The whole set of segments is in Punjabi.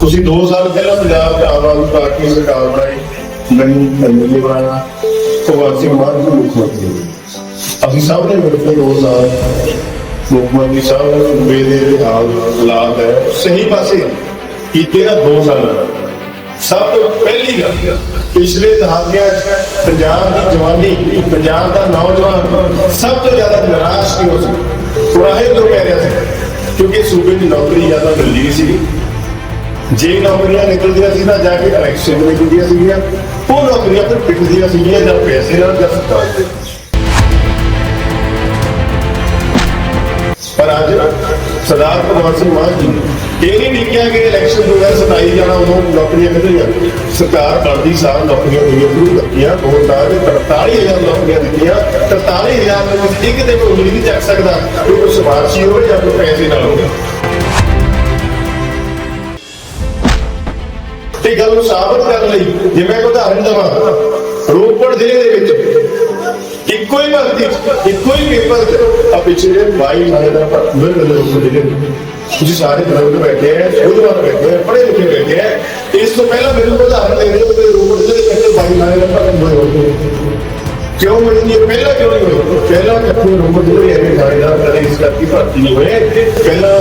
ਤੁਸੀਂ 2 ਸਾਲ ਪਹਿਲਾਂ ਪੰਜਾਬ ਚ ਆਮ ਆਦਮੀ ਪਾਰਟੀ ਦੀ ਸਰਕਾਰ ਬਣਾਈ, ਮੈਨੂੰ ਐਮਐਲਏ ਬਣਾਇਆ। ਭਗਵੰਤ ਮਾਨ ਨੂੰ ਮੁੱਖ ਮੰਤਰੀ ਅਸੀਂ ਸਭ ਨੇ ਮਿਲ ਕੇ 2 ਸਾਲ ਮੁੱਖ ਮੰਤਰੀ ਸਾਹਿਬ ਨੂੰ ਮੇਰੇ ਦੇ ਹਾਲ ਹਾਲਾਤ ਹੈ। ਸਹੀ ਪਾਸੇ ਕੀਤੇ ਨਾ 2 ਸਾਲ। ਸਭ ਤੋਂ ਪਹਿਲੀ ਗੱਲ, ਪਿਛਲੇ ਦਹਾਕਿਆਂ 'ਚ ਪੰਜਾਬ ਦੀ ਜਵਾਨੀ, ਪੰਜਾਬ ਦਾ ਨੌਜਵਾਨ ਸਭ ਤੋਂ ਜ਼ਿਆਦਾ ਨਿਰਾਸ਼ ਕਿਉਂ ਸੀ? ਪੁਰਾਣੇ ਲੋਕ ਕਹਿ ਰਿਹਾ ਸੀ, ਕਿਉਂਕਿ ਸੂਬੇ ਦੀ ਨੌਕਰੀ ਜ਼ਿਆਦਾ ਮਿਲਦੀ ਨਹੀਂ ਸੀ। ਜੇ ਨੌਕਰੀਆਂ ਨਿਕਲਦੀਆਂ ਸੀ ਤਾਂ ਜਾ ਕੇ ਇਲੈਕਸ਼ਨ ਨਿਕਲਦੀਆਂ ਸੀਗੀਆਂ। ਉਹ ਨੌਕਰੀਆਂ ਫਿਰ ਪਿੱਟਦੀਆਂ ਸੀਗੀਆਂ ਜਾਂ ਪੈਸੇ ਨਾਲ ਜਾਂ ਸਰਕਾਰ ਦੇ। ਪਰ ਅੱਜ ਸਰਦਾਰ ਭਗਵੰਤ ਸਿੰਘ ਮਾਨ ਜੀ, ਇਹ ਨਹੀਂ ਲਿਖਿਆ ਕਿ ਇਲੈਕਸ਼ਨ 2027 ਜਾਣਾ ਉਦੋਂ ਨੌਕਰੀਆਂ ਮਿਲਣੀਆਂ ਸਰਕਾਰ ਬਣਦੀ ਸਾਲ ਨੌਕਰੀਆਂ ਹੋਈਆਂ ਸ਼ੁਰੂ ਕੀਤੀਆਂ ਦੋ ਸਾਲ ਦੇ 43000 ਨੌਕਰੀਆਂ ਦਿੱਤੀਆਂ। 43000 ਦੇ ਇੱਕ ਦਿਨ ਉਮੀਦ ਨਹੀਂ ਚੱਕ ਸਕਦਾ। ਕਿ ਕੋਈ ਸਿਫਾਰਸ਼ੀ ਹੋਵੇ ਜਾਂ ਕੋਈ ਪੈਸੇ ਨਾਲ ਹੋਵੇ। ਤੇ ਗੱਲ ਨੂੰ ਸਾਬਤ ਕਰਨ ਲਈ ਜੇ ਮੈਂ ਉਦਾਹਰਨ ਦਵਾਂ, ਰੋਪੜ ਜ਼ਿਲ੍ਹੇ ਦੇ ਵਿੱਚ ਇੱਕੋ ਹੀ ਭਰਤੀ ਇੱਕੋ ਹੀ ਪੇਪਰ ਚ ਆ ਪਿਛਲੇ 22 ਸਾਲ ਦਾ ਮਿਲ ਰੋਪੜ ਜ਼ਿਲ੍ਹੇ ਤੁਸੀਂ ਸਾਰੇ ਬਜ਼ੁਰਗ ਬੈਠੇ ਆ ਬੁੱਧਵਾਰ ਬੈਠੇ ਆ, ਪੜ੍ਹੇ ਲਿਖੇ ਬੈਠੇ ਆ। ਇਸ ਤੋਂ ਪਹਿਲਾਂ ਮੈਨੂੰ ਉਦਾਹਰਨ ਦੇ ਦਿਓ ਕਿ ਰੋਪੜ ਜ਼ਿਲ੍ਹੇ ਵਿੱਚ 22 ਸਾਲ ਦਾ ਭਰਤੀ ਹੋਇਆ ਕਿਉਂ ਮਿਲੀ ਹੈ ਪਹਿਲਾਂ ਕਿਉਂ ਨਹੀਂ ਹੋਈ ਪਹਿਲਾਂ ਕਿੱਥੇ ਰੋਪੜ ਜ਼ਿਲ੍ਹੇ ਐਵੇਂ ਦਾ ਕਦੇ ਇਸ ਕਰਕੇ ਭਰਤੀ ਨਹੀਂ ਹੋਏ। ਪਹਿਲਾਂ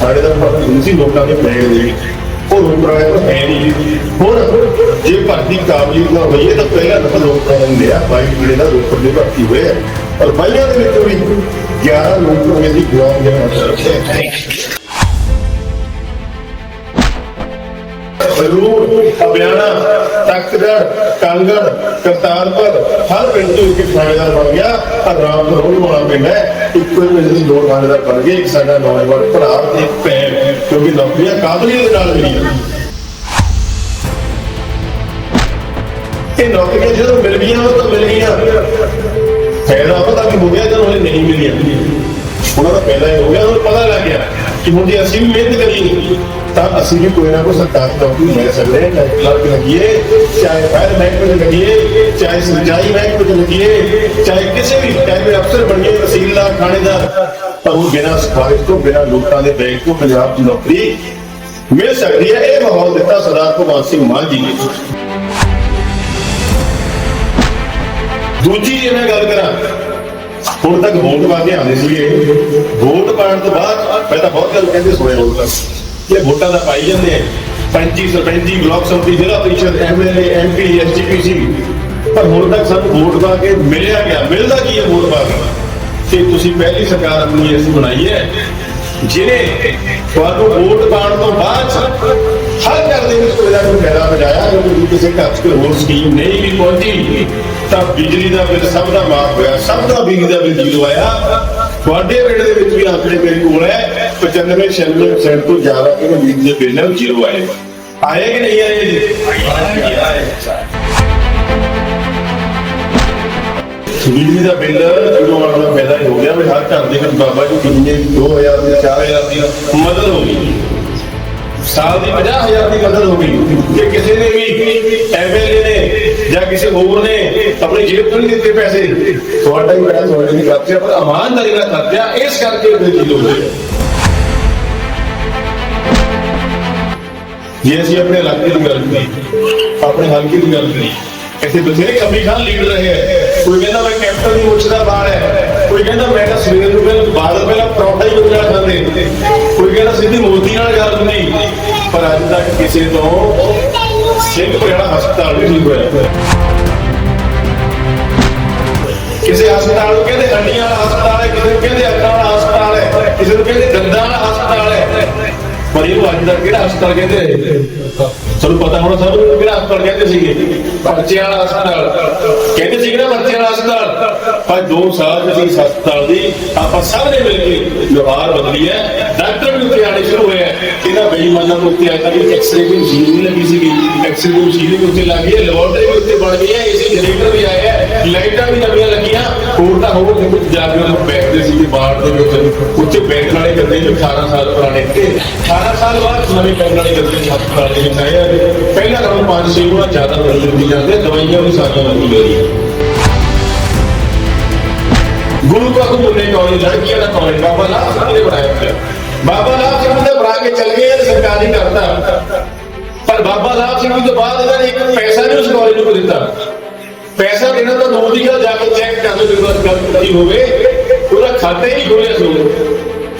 ਥਾਣੇਦਾਰ ਭਰਤੀ ਨਹੀਂ ਸੀ? ਲੋਕਾਂ ਦੇ ਪੈਸੇ ਦੇ ਵਿੱਚ ਉਹ ਲੋਕ ਰਿਹਾ ਹੈ ਨਹੀਂ ਹੁਣ ਜੇ ਭਰਤੀ ਕਾਬਲੀਅਤ ਨਾ ਹੋਈ ਹੈ ਤਾਂ ਪਹਿਲਾਂ ਤਾਂ ਲੋਕ ਕਹਿੰਦੇ ਆ। ਬਾਈ ਜਿਹੜੇ ਦਾ ਰੋਪੜ ਦੇ ਭਰਤੀ ਹੋਏ ਆ ਔਰ ਬਾਈਆਂ ਦੇ ਵਿੱਚੋਂ ਵੀ 11 ਲੋਕ ਹੋਏ ਦੀ ਗੁਲਾਮ ਜਨ ਜ਼ਰੂਰ ਅਬਿਆਣਾ ਤਖਤਗੜ ਕਾਂਗੜ, ਕਰਤਾਰਪੁਰ, ਹਰ ਪਿੰਡ ਤੋਂ ਇੱਕ ਥਾਣੇਦਾਰ ਬਣ ਗਿਆ। ਆਰਾਮ ਨਾਲ ਰੋਣ ਵਾਲਾ ਪਿੰਡ ਹੈ। ਇੱਕੋ ਹੀ ਪਿੰਡ ਦੀ ਦੋ ਥਾਣੇਦਾਰ ਬਣ ਗਏ। ਇੱਕ ਸਾਡਾ ਨੌਜਵਾਨ ਭਰਾ ਤੇ ਭੈਣ। ਕਿਉਂਕਿ ਨੌਕਰੀਆਂ ਕਾਬਲੀਅਤ ਦੇ ਨਾਲ ਮਿਲੀਆਂ? ਇਹ ਨੌਕਰੀਆਂ ਜਦੋਂ ਮਿਲ ਗਈਆਂ, ਉਹ ਤਾਂ ਮਿਲ ਗਈਆਂ। ਫਾਇਦਾ ਪਤਾ ਕਿ ਹੋ ਗਿਆ, ਜਦੋਂ ਇਹ ਨਹੀਂ ਮਿਲੀਆਂ। ਉਹਨਾਂ ਦਾ ਪਹਿਲਾਂ ਹੀ ਹੋ ਗਿਆ ਉਹਨੂੰ ਪਤਾ ਲੱਗ ਗਿਆ ਕਿ ਹੁਣ ਜੇ ਅਸੀਂ ਵੀ ਮਿਹਨਤ ਕਰੀਏ ਤਾਂ ਅਸੀਂ ਵੀ ਕੋਈ ਨਾ ਕੋਈ ਸਰਕਾਰ ਨੌਕਰੀ ਲੈ ਸਕਦੇ ਹਾਂ ਚਾਹੇ ਕਲਰਕ ਲੱਗੀਏ ਚਾਹੇ ਫਾਇਰ ਮਹਿਕਮੇ ਚ ਲੱਗੀਏ ਚਾਹੇ ਸਿੰਜਾਈ ਮਹਿਕਮੇ ਚ ਲੱਗੀਏ ਚਾਹੇ ਕਿਸੇ ਵੀ ਚਾਹੇ ਕੋਈ ਅਫਸਰ ਬਣੀਏ ਤਹਿਸੀਲਦਾਰ ਥਾਣੇਦਾਰ ਪਰ ਉਹ ਬਿਨਾਂ ਸਿਫਾਰਿਸ਼ ਤੋਂ ਬਿਨਾਂ ਲੋਕਾਂ ਦੇ ਬੈਂਕ ਤੋਂ ਪੰਜਾਬ ਦੀ ਨੌਕਰੀ ਮਿਲ ਸਕਦੀ ਹੈ ਇਹ ਮਾਹੌਲ ਦਿੱਤਾ ਸਰਦਾਰ ਭਗਵੰਤ ਸਿੰਘ ਹੁਣ ਤੱਕ ਵੋਟ ਪਾ ਕੇ ਆਉਂਦੇ ਸੀਗੇ। ਵੋਟ ਪਾਉਣ ਤੋਂ ਬਾਅਦ ਮੈਂ ਤਾਂ ਬਹੁਤ ਗੱਲ ਕਹਿੰਦੇ ਸੁਣਿਆ ਹੁਣ ਤੱਕ ਕਿ ਵੋਟਾਂ ਦਾ ਪਾਈ ਜਾਂਦੇ ਆ। ਪੰਚੀ ਸਰਪੰਚੀ ਬਲਾਕ ਸੰਮਤੀ ਜ਼ਿਲ੍ਹਾ ਪਰਿਸ਼ਦ ਐਮਐਲਏ ਐਮਪੀ ਐਸਜੀਪੀਸੀ ਪਰ ਹੁਣ ਤੱਕ ਸਾਨੂੰ ਵੋਟ ਪਾ ਕੇ ਮਿਲਿਆ ਗਿਆ ਮਿਲਦਾ ਕੀ ਹੈ ਵੋਟ ਪਾ ਕੇ? ਕਿ ਤੁਸੀਂ ਪਹਿਲੀ ਸਰਕਾਰ ਆਪਣੀ ਐਸੀ ਬਣਾਈ ਹੈ, ਜਿਹਨੇ ਤੁਹਾਨੂੰ ਵੋਟ ਪਾਉਣ ਤੋਂ ਬਾਅਦ ਹਰ ਘਰ ਦੇ ਵਿੱਚ ਕੋਈ ਨਾ ਕੋਈ ਫਾਇਦਾ ਪਹੁੰਚਾਇਆ, ਕਿਉਂਕਿ ਕਿਸੇ ਘਰ 'ਚ ਕੋਈ ਹੋਰ ਸਕੀਮ ਨਹੀਂ ਵੀ ਪਹੁੰਚੀ। ਤਾਂ ਬਿਜਲੀ ਦਾ ਬਿੱਲ ਸਭ ਦਾ ਮਾਫ ਹੋਇਆ, ਸਭ ਦਾ ਬਿਜਲੀ ਦਾ ਬਿੱਲ ਜ਼ੀਰੋ ਆਇਆ। ਤੁਹਾਡੇ ਪਿੰਡ ਦੇ ਵਿੱਚ ਵੀ ਆંકੜੇ ਮੇਰੇ ਕੋਲ ਹੈ 95 96% ਤੋਂ ਜ਼ਿਆਦਾ ਜਿਹੜੇ ਬਿਜਲੀ ਦੇ ਬਿੱਲ ਜ਼ੀਰੋ ਆਏ? ਆਏ ਕਿ ਨਹੀਂ ਆਏ ਜੀ? ਬਿਜਲੀ ਦਾ ਬਿੱਲ ਜਦੋਂ ਆਉਣ ਦਾ ਫਾਇਦਾ ਹੀ ਹੋ ਗਿਆ ਵੀ ਹਰ ਘਰ ਦੇ ਵਿੱਚ ਬਾਬਾ ਜੀ ਕਿੰਨੇ 2000 ਦੀ 4000 ਦੀ ਮਦਦ ਹੋ ਗਈ। ਸਾਲ ਦੀ 50000 ਦੀ ਮਦਦ ਹੋ ਗਈ। ਜੇ ਕਿਸੇ ਨੇ ਵੀ ਐਮਐਲਏ ਨੇ ਜਾਂ ਕਿਸੇ ਹੋਰ ਨੇ ਆਪਣੀ ਜੇਬ ਤੋਂ ਨਹੀਂ ਦਿੱਤੇ ਪੈਸੇ, ਤੁਹਾਡਾ ਹੀ ਪੈਸਾ ਤੁਹਾਡੇ ਨਹੀਂ ਖਰਚਿਆ, ਪਰ ਇਮਾਨਦਾਰੀ ਨਾਲ ਖਰਚਿਆ, ਇਸ ਕਰਕੇ ਉਹ ਚੀਜ਼ ਹੋ। ਗਈ ਜੇ ਅਸੀਂ ਆਪਣੇ ਇਲਾਕੇ ਦੀ ਗੱਲ ਕਰੀਏ, ਆਪਣੇ ਹਲਕੇ ਦੀ ਗੱਲ ਕਰੀਏ, ਇੱਥੇ ਬਥੇਰੇ ਕਮੀ ਖਾਨ ਲੀਡਰ ਰਹੇ ਹੈ। ਕੋਈ ਕਹਿੰਦਾ ਮੈਂ ਕੈਪਟਨ ਦੀ ਮੁੱਛ ਦਾ ਬਾਲ ਹੈ, ਕੋਈ ਕਹਿੰਦਾ ਮੈਂ ਤਾਂ ਸਵੇਰ ਨੂੰ ਪਹਿਲਾਂ ਬਾਦਲ ਪਹਿਲਾਂ ਪਰੌਂਠਾ ਹੀ ਕੋਈ ਖਾਂਦੇ। ਸਿੱਧੀ ਮੋਦੀ ਨਾਲ ਗੱਲ ਹੁੰਦੀ। ਪਰ ਅੱਜ ਤੱਕ ਕਿਸੇ ਤੋਂ ਸਿੰਘ ਵਾਲਾ ਹਸਪਤਾਲ ਵੀ ਨਹੀਂ ਹੋਇਆ। ਕਿਸੇ ਹਸਪਤਾਲ ਨੂੰ ਕਹਿੰਦੇ ਹੱਡੀਆਂ ਵਾਲਾ ਹਸਪਤਾਲ ਹੈ, ਕਿਸੇ ਨੂੰ ਕਹਿੰਦੇ ਅੱਖਾਂ ਵਾਲਾ ਹਸਪਤਾਲ ਹੈ, ਕਿਸੇ ਨੂੰ ਕਹਿੰਦੇ ਦੰਦਾਂ ਵਾਲਾ ਹਸਪਤਾਲ ਹੈ। ਪਰ ਇਹਨੂੰ ਅੱਜ ਤੱਕ ਕਿਹੜਾ ਹਸਪਤਾਲ ਕਹਿੰਦੇ? ਤੁਹਾਨੂੰ ਪਤਾ ਹੋਣਾ ਸਭ ਨੂੰ ਕਿਹੜਾ ਹਸਪਤਾਲ ਕਹਿੰਦੇ ਸੀਗੇ? ਬੱਚਿਆਂ ਵਾਲਾ ਹਸਪਤਾਲ। ਕਹਿੰਦੇ ਸੀਗੇ ਨਾ ਬੱਚਿਆਂ ਵਾਲਾ ਹਸਪਤਾਲ? ਪਰ 2 ਸਾਲ ਦੇ ਹਸਪਤਾਲ ਦੀ ਆਪਾਂ ਸਭ ਨੇ ਮਿਲ ਕੇ ਲੋਹਾਰ ਬਦਲੀ ਹੈ। ਡਾਕਟਰ ਵੀ ਉੱਤੇ ਆਣੇ ਸ਼ੁਰੂ ਹੋਏ ਇਹਨਾਂ ਬੇਈਮਾਨਾਂ ਨੂੰ ਉੱਤੇ ਆਇਆ ਕਿ ਐਕਸਰੇ ਦੀ ਮਸ਼ੀਨ ਨਹੀਂ ਲੱਗੀ ਸੀਗੀ। ਐਕਸਰੇ ਦੀ ਮਸ਼ੀਨ ਵੀ ਉੱਤੇ ਲੱਗ ਹੈ। ਲੈਬੋਰਟਰੀ ਵੀ ਉੱਤੇ ਬਣ ਗਈ ਹੈ। ਏਸੀ ਜਨਰੇਟਰ ਵੀ ਆਇਆ ਹੈ ਲਾਈਟਾਂ ਵੀ ਨਵੀਆਂ ਲੱਗੀਆਂ। ਹੋਰ ਤਾਂ ਹੋਰ ਦੇ ਜਾ ਕੇ ਉਹ ਬੈਠਦੇ ਸੀਗੇ ਬਾਹਰ ਦੇ ਵਿੱਚ। ਉੱਤੇ ਬੈਠਣ ਵਾਲੇ ਗੱਦੇ ਜੋ 18 ਸਾਲ ਪੁਰਾਣੇ ਤੇ 18 ਸਾਲ ਬਾਅਦ ਨਵੇਂ ਬੈਠਣ ਵਾਲੇ ਗੱਦੇ ਹਸਪਤਾਲ ਦੇ ਵਿੱਚ ਆਏ ਆ। ਪਹਿਲਾਂ ਨਾਲੋਂ 5-6 ਗੁਣਾ ਜ਼ਿਆਦਾ ਬਦਲ ਦਿੱਤੀ ਜਾਂਦੇ ਦਵਾਈਆਂ ਵੀ ਸਾਰੀਆਂ ਬਦਲ ਗਈਆਂ ਗੁਰੂ ਕਾ ਹੁਕਮ ਨੇ ਕਾਲਜ ਲੜਕੀਆਂ ਦਾ ਕਾਲਜ ਬਾਬਾ ਲਾਲ ਸਿੰਘ ਨੇ ਬਣਾਇਆ ਹੋਇਆ ਬਾਬਾ ਲਾਲ ਸਿੰਘ ਨੇ ਬਣਾ ਕੇ ਚੱਲ ਗਏ ਸਰਕਾਰੀ ਕਰਤਾ ਸਿੰਘ ਤੋਂ ਬਾਅਦ ਇਹਨਾਂ ਨੇ ਇੱਕ ਪੈਸਾ ਨਹੀਂ ਉਸ ਕਾਲਜ ਨੂੰ ਦਿੱਤਾ ਪੈਸਾ ਦੇਣਾ ਤਾਂ ਦੋ ਦੀ ਗੱਲ ਜਾ ਕੇ ਚੈੱਕ ਕਰ ਲਓ ਜਦੋਂ ਗੱਲ ਕੀਤੀ ਹੋਵੇ ਉਹਦਾ ਖਾਤਾ ਹੀ ਨਹੀਂ ਖੋਲਿਆ ਸੋ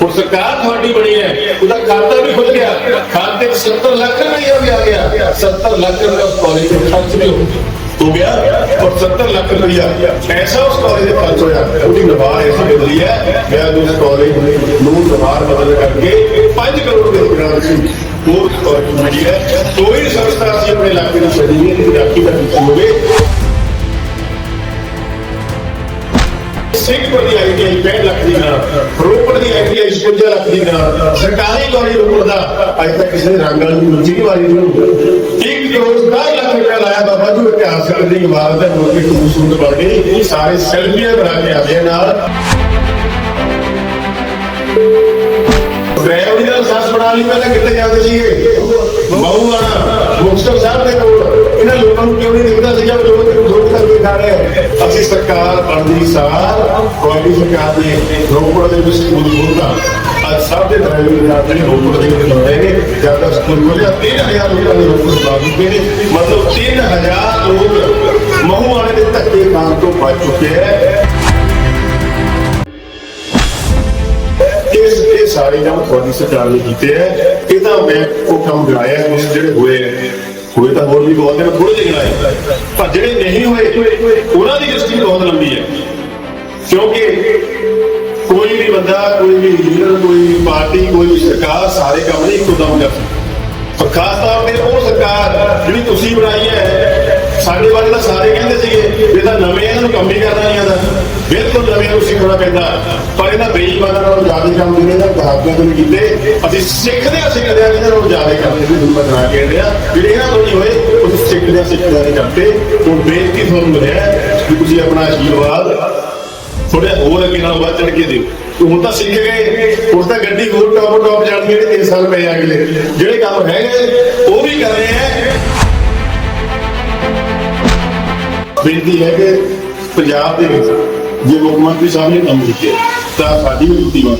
ਹੁਣ ਸਰਕਾਰ ਤੁਹਾਡੀ ਬਣੀ ਹੈ ਉਹਦਾ ਖਾਤਾ ਵੀ ਖੁੱਲ ਗਿਆ ਖਾਤੇ 'ਚ 70 ਲੱਖ ਰੁਪਏ ਵੀ ਆ ਗਿਆ 70 ਲੱਖ ਰੁਪਏ ਉਸ ਕਾਲਜ ਦੇ ਖਰਚ ਵੀ ਹੋ ਗਏ ਹੋ ਗਿਆ ਔਰ 70 ਲੱਖ ਰੁਪਇਆ ਐਸਾ ਉਸ ਕਾਲਜ ਦੇ ਖਰਚ ਹੋਇਆ ਉਹਦੀ ਨਵਾਰ ਐਸੀ ਬਦਲੀ ਹੈ ਮੈਂ ਉਸ ਕਾਲਜ ਨੂੰ ਨਵਾਰ ਬਦਲ ਕਰਕੇ 5 ਕਰੋੜ ਦੇ ਰੁਪਏ ਸੀ ਹੋਰ ਕਾਲਜ ਮਿਲੀ ਹੈ ਕੋਈ ਸੰਸਥਾ ਅਸੀਂ ਆਪਣੇ ਇਲਾਕੇ ਨੂੰ ਛੱਡੀ ਨਹੀਂ ਇਹਦੀ ਰਾਖੀ ਸਿੰਘਪੁਰ ਦੀ ਆਈਟੀਆਈ 65 ਲੱਖ ਦੀ ਨਾ। ਰੋਪੜ ਦੀ ਆਈਟੀਆਈ 56 ਲੱਖ ਦੀ ਨਾ। ਸਰਕਾਰੀ ਕਾਲਜ ਰੋਪੜ ਦਾ। ਅੱਜ ਤੱਕ ਕਿਸੇ ਰੰਗ ਵਾਲੀ ਮੁੱਚੀ ਨਹੀਂ ਮਾਰੀ ਉਹਨੂੰ ਇੱਕ ਕਰੋੜ 60 ਲੱਖ ਰੁਪਇਆ ਲਾਇਆ ਬਾਬਾ ਜੀ ਇਤਿਹਾਸਕ ਦੀ ਇਮਾਰਤ ਹੈ ਮੁੜ ਕੇ ਖੂਬਸੂਰਤ ਬਣ ਗਈ। ਇਹ ਸਾਰੇ ਸੈਲਫੀਆਂ ਬਣਾ ਕੇ ਆਦੇ ਨਾਲ। ਡਰਾਈਵਰੀ ਦਾ ਸਾਸ ਬਣਾ ਲਈ, ਪਹਿਲਾਂ ਕਿੱਥੇ ਜਾਂਦੇ ਸੀਗੇ? ਬਾਹੂ ਮੁਕਤਸਰ ਸਾਹਿਬ ਦੇ ਕੋਲ। ਇਹਨਾਂ ਲੋਕਾਂ ਨੂੰ ਕਿਉਂ ਨਹੀਂ ਦਿਖਦਾ ਸੀਗਾ, ਲੋਕ ਕਿਉਂ ਦੁੱਖ ਕਰਕੇ ਖਾ ਰਹੇ। ਅਸੀਂ ਸਰਕਾਰ ਬਣਦੀ ਸਾਰ ਤੁਹਾਡੀ ਸਰਕਾਰ ਨੇ ਰੋਪੜ ਦੇ ਵਿੱਚ ਸਕੂਲ ਖੋਲ੍ਹਦਾ ਅੱਜ ਸਭ ਦੇ ਡਰਾਈਵਰ ਦੇ ਆਪਣੇ ਰੋਪੜ ਦੇ ਵਿੱਚ ਲਾਉਂਦੇ ਨੇ। ਜਦ ਤੱਕ ਸਕੂਲ ਖੋਲ੍ਹਿਆ 3000 ਲੋਕਾਂ ਨੇ ਰੋਪੜ ਲਾ ਨੇ। ਮਤਲਬ 3000 ਲੋਕ ਮਹੂ ਵਾਲੇ ਦੇ ਧੱਕੇ ਖਾਣ ਤੋਂ ਬਚ ਚੁੱਕੇ ਹੈ। ਇਸ ਇਹ ਸਾਰੇ ਕੰਮ ਤੁਹਾਡੀ ਸਰਕਾਰ ਨੇ ਕੀਤੇ ਹੈ। ਇਹਦਾ ਮੈਂ ਉਹ ਕੰਮ ਗਾਇਆ ਜਿਹੜੇ ਹੋਏ ਹੋਰ ਵੀ ਬਹੁਤ ਨੇ ਥੋੜੇ ਜਿਹੇ ਗਾਏ ਪਰ ਜਿਹੜੇ ਨਹੀਂ ਹੋਏ ਉਹਨਾਂ ਦੀ ਹਿਸਟਰੀ ਬਹੁਤ ਲੰਬੀ ਹੈ। ਕਿਉਂਕਿ ਕੋਈ ਵੀ ਬੰਦਾ, ਕੋਈ ਵੀ ਲੀਡਰ ਕੋਈ ਵੀ ਪਾਰਟੀ, ਕੋਈ ਵੀ ਸਰਕਾਰ ਸਾਰੇ ਕੰਮ ਨਹੀਂ ਇੱਕੋ ਦਮ ਕਰ ਸਕਦੀ। ਪਰ ਖਾਸ ਤੌਰ ਤੇ ਉਹ ਸਰਕਾਰ ਜਿਹੜੀ ਤੁਸੀਂ ਬਣਾਈ ਹੈ, ਸਾਡੇ ਬਾਰੇ ਤਾਂ ਸਾਰੇ ਕਹਿੰਦੇ ਸੀਗੇ ਇਹ ਤਾਂ ਨਵੇਂ ਇਹਨਾਂ ਨੂੰ ਕੰਮ ਹੀ ਕਰਨਾ ਨਹੀਂ ਆਉਂਦਾ। ਸਿੱਖਣਾ ਪੈਂਦਾ। ਪਰ ਇਹਨਾਂ ਬੇਈਮਾਨਾਂ ਨਾਲੋਂ ਜ਼ਿਆਦਾ ਕੰਮ ਜਿਹੜੇ ਇਹਨਾਂ ਦਹਾਕਿਆਂ ਤੋਂ ਕੀਤੇ। ਅਸੀਂ ਸਿੱਖਦੇ ਆ ਸਿੱਖਦੇ ਇਹਨਾਂ ਨਾਲੋਂ ਜ਼ਿਆਦਾ ਕੰਮ ਜਿਹੜੇ ਹਿੰਮਤ ਨਾ ਕਹਿੰਦੇ ਆ। ਜਿਹੜੇ ਇਹਨਾਂ ਤੋਂ ਨਹੀਂ ਹੋਏ, ਉਹ ਸਿੱਖਦੇ ਸਿੱਖਦੇ ਨਹੀਂ ਕਰਦੇ ਹੁਣ ਬੇਨਤੀ ਤੁਹਾਨੂੰ ਮਿਲਿਆ ਕਿ ਤੁਸੀਂ ਆਪਣਾ ਆਸ਼ੀਰਵਾਦ ਥੋੜਾ ਹੋਰ ਅੱਗੇ ਨਾਲ ਵੱਧ ਚੜ ਕੇ ਦਿਓ। ਹੁਣ ਤਾਂ ਸਿੱਖ ਗਏ, ਹੁਣ ਤਾਂ ਗੱਡੀ ਹੋਰ ਟੌਪ ਟੌਪ ਜਾਣੀ ਜਿਹੜੇ 3 ਸਾਲ ਪਏ ਅਗਲੇ। ਜਿਹੜੇ ਕੰਮ ਹੈਗੇ, ਉਹ ਵੀ ਕਰ ਰਹੇ ਆ। ਬੇਨਤੀ ਹੈ ਕਿ ਪੰਜਾਬ ਦੇ ਵਿੱਚ ਜੇ ਮੁੱਖ ਮੰਤਰੀ ਸਾਹਿਬ ਨੇ ਕੰਮ ਕੀਤੇ, ਤਾਂ ਸਾਡੀ ਵੀ ਡਿਊਟੀ ਬਣ।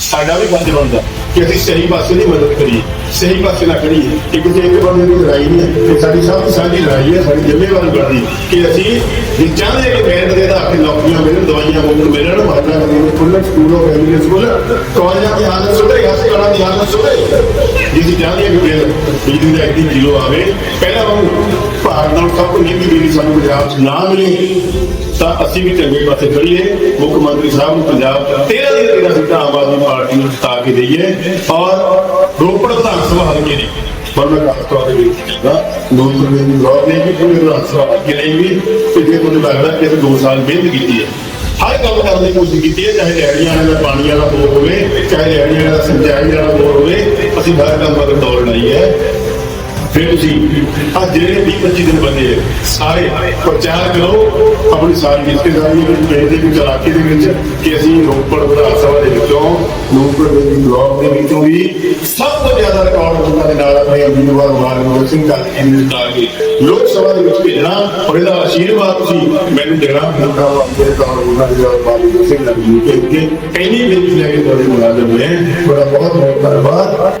ਸਾਡਾ ਵੀ ਫਰਜ਼ ਬਣਦਾ ਕਿ ਅਸੀਂ ਸਹੀ ਪਾਸੇ ਦੀ ਮਦਦ ਕਰੀਏ, ਸਹੀ ਪਾਸੇ ਨਾ ਕਰੀਏ। ਕਿ ਕਿਸੇ ਇੱਕ ਬੰਦੇ ਦੀ ਲੜਾਈ ਨਹੀਂ ਹੈ ਇਹ ਸਾਡੀ ਸਭ ਦੀ ਸਾਂਝੀ ਲੜਾਈ ਹੈ, ਸਾਡੀ ਜ਼ਿੰਮੇਵਾਰੀ ਬਣਦੀ ਕਿ ਅਸੀਂ ਜੇ ਚਾਹੁੰਦੇ ਕਿ ਮਿਹਨਤ ਦੇ ਆਧਾਰ ਤੇ ਨੌਕਰੀਆਂ ਮਿਲਣ, ਦਵਾਈਆਂ ਮੁਫਤ ਮਿਲਣ ਮਹੱਲਾ ਕਲੀਨਿਕ ਖੁੱਲ੍ਹਣ, ਸਕੂਲ ਹੋ ਫੈਮਿਲੀ ਸਕੂਲ ਕਾਲਜਾਂ ਦੀ ਹਾਲਤ ਸੁਧਰੇ, ਹਸਪਤਾਲਾਂ ਦੀ ਹਾਲਤ ਸੁਧਰੇ। ਜੇ ਅਸੀਂ ਚਾਹੁੰਦੇ ਕਿ ਬਿਜਲੀ ਦਾ ਇੱਕ ਕਿਲੋ ਆਵੇ, ਪਹਿਲਾਂ ਉਹ ਭਾਰਤ ਨਾਲ ਸਭ ਤੋਂ ਮਹਿੰਗੀ ਬਿਜਲੀ ਸਾਨੂੰ ਪੰਜਾਬ 'ਚ ਨਾ ਮਿਲੇ, ਤਾਂ ਅਸੀਂ ਵੀ ਚੰਗੇ ਪਾਸੇ ਖੜੀਏ ਮੁੱਖ ਮੰਤਰੀ ਸਾਹਿਬ ਨੂੰ ਪੰਜਾਬ 13 ਦੀ 13 ਸੀਟਾਂ ਆਮ ਆਦਮੀ ਪਾਰਟੀ ਨੂੰ ਜਿਤਾ ਕੇ ਦਈਏ ਔਰ ਰੋਪੜ ਵਿਧਾਨ ਸਭਾ ਹਲਕੇ ਦੀ, ਪਰ ਮੈਂ ਖਾਸ ਤੌਰ ਤੇ ਵੀ ਕਹਿੰਦਾ ਲੋਕ ਨੇ ਲੋਕ ਨੇ ਪੂਰੇ ਵਿਧਾਨ ਸਭਾ ਹਲਕੇ ਲਈ ਵੀ, ਤੇ ਜੇ ਤੁਹਾਨੂੰ ਲੱਗਦਾ ਕਿ ਅਸੀਂ 2 ਸਾਲ ਮਿਹਨਤ ਕੀਤੀ ਹੈ। ਹਰ ਗੱਲ ਕਰਨ ਦੀ ਕੋਸ਼ਿਸ਼ ਕੀਤੀ ਹੈ, ਚਾਹੇ ਰੈੜੀਆਂ ਵਾਲਾ ਪਾਣੀ ਵਾਲਾ ਬੋਰ ਹੋਵੇ, ਚਾਹੇ ਰੈੜੀਆਂ ਵਾਲਾ ਸਿੰਚਾਈ ਵਾਲਾ ਬੋਰ ਹੋਵੇ, ਅਸੀਂ ਹਰ ਕੰਮ ਪਰ ਦੌੜ ਲਈ ਹੈ। ਫਿਰ ਤੁਸੀਂ ਆ ਜਿਹੜੇ 20 25 ਦਿਨ ਬੰਦੇ ਸਾਰੇ ਪ੍ਰਚਾਰ ਕਰੋ, ਆਪਣੀ ਸਾਰੀ ਰਿਸ਼ਤੇਦਾਰੀ ਪਿੰਡ ਦੇ ਵਿੱਚ ਇਲਾਕੇ ਦੇ ਵਿੱਚ ਕਿ ਅਸੀਂ ਰੋਪੜ ਵਿਧਾਨ ਸਭਾ ਦੇ ਵਿੱਚੋਂ, ਰੋਪੜ ਦੇ ਬਲਾਕ ਦੇ ਵਿੱਚੋਂ ਵੀ ਸਭ ਤੋਂ ਜ਼ਿਆਦਾ ਰਿਕਾਰਡ ਉਹਨਾਂ ਦੇ ਨਾਲ ਆਪਣੇ ਉਮੀਦਵਾਰ ਮਾਨਵ ਸਿੰਘ ਕਾਕੀ ਨੂੰ ਕੇ ਲੋਕ ਸਭਾ ਦੇ ਵਿੱਚ ਭੇਜਣਾ ਔਰ ਇਹਦਾ ਆਸ਼ੀਰਵਾਦ ਤੁਸੀਂ ਮੈਨੂੰ ਦੇਣਾ। ਮੁੰਡਾ ਵਾਂਗੇ ਤਾਂ ਉਹਨਾਂ ਦੇ ਬਾਬੂ ਸਿੰਘ ਨਬੀ ਕੇ ਕਿ ਇੰਨੀ ਲੈ ਕੇ ਤੁਹਾਡੇ ਮੁਲਾਜ਼ਮ ਨੇ ਬੜਾ ਬਹੁਤ ਬਹੁਤ ਧੰਨਵਾਦ।